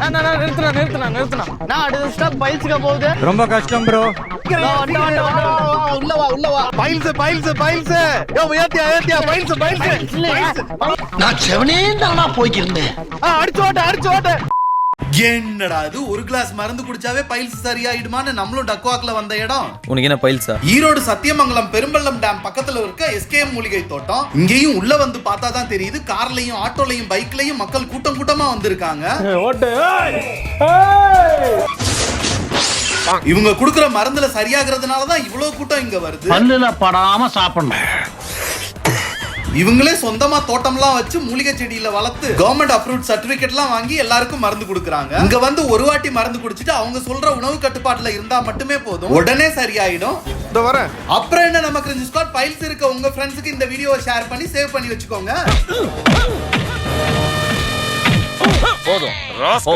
நிறுத்தினா நிறுத்தினா நிறுத்தினா நான் அடுத்த ஸ்டாப் பைல்ஸுக்கு போகுது ரொம்ப கஷ்டம் ப்ரோ. உள்ள வா உள்ள வா பைல்ஸ் பைல்ஸ் பைல்ஸ் யோ ஏத்தியா ஏத்தியா பைல்ஸ் பைல்ஸ் நான் செவனே தானா போய்க்கிருந்தேன் அடிச்சு ஓட்ட அடிச்சு ஓட்ட. என்னடா இது? ஒரு கிளாஸ் மருந்து குடிச்சாவே பைல்ஸ் சரியாயிடுமான்னு நம்மளும் டக்குவாக்ல வந்த இடம். உனக்கு என்ன பைல்ஸா ஈரோடு சத்தியமங்கலம் பெரும்பள்ளம் டேம் பக்கத்துல இருக்க எஸ்கேஎம் மூலிகை தோட்டம். இங்கேயும் உள்ள வந்து பார்த்தா தான் தெரியுது. கார்லயும் ஆட்டோலயும் பைக்லயும் மக்கள் கூட்டம் கூட்டமா வந்திருக்காங்க. இவங்க குடுக்குற மருந்துல சரியாகிறதுனால தான் இவ்வளவு கூட்டம் இங்க வருது. பல்லுல படாம சாப்பிடணும். இவங்களே சொந்தமா தோட்டம்லாம் வச்சு மூலிகை செடியில வளர்த்து கவர்மெண்ட் அப்ரூவ் சர்டிபிகேட்லாம் வாங்கி எல்லாருக்கும் மருந்து கொடுக்குறாங்க. இங்க வந்து ஒரு வாட்டி மருந்து குடிச்சிட்டு அவங்க சொல்ற உணவு கட்டுப்பாட்டுல இருந்தா மட்டுமே போதும். உடனே சரியாயிடும். இந்த வரேன். அப்புறம் என்ன நம்ம கிரிஞ்சு ஸ்குவாட் ஃபைல்ஸ் இருக்க. உங்க ஃப்ரெண்ட்ஸுக்கு இந்த வீடியோவை ஷேர் பண்ணி சேவ் பண்ணி வச்சுக்கோங்க.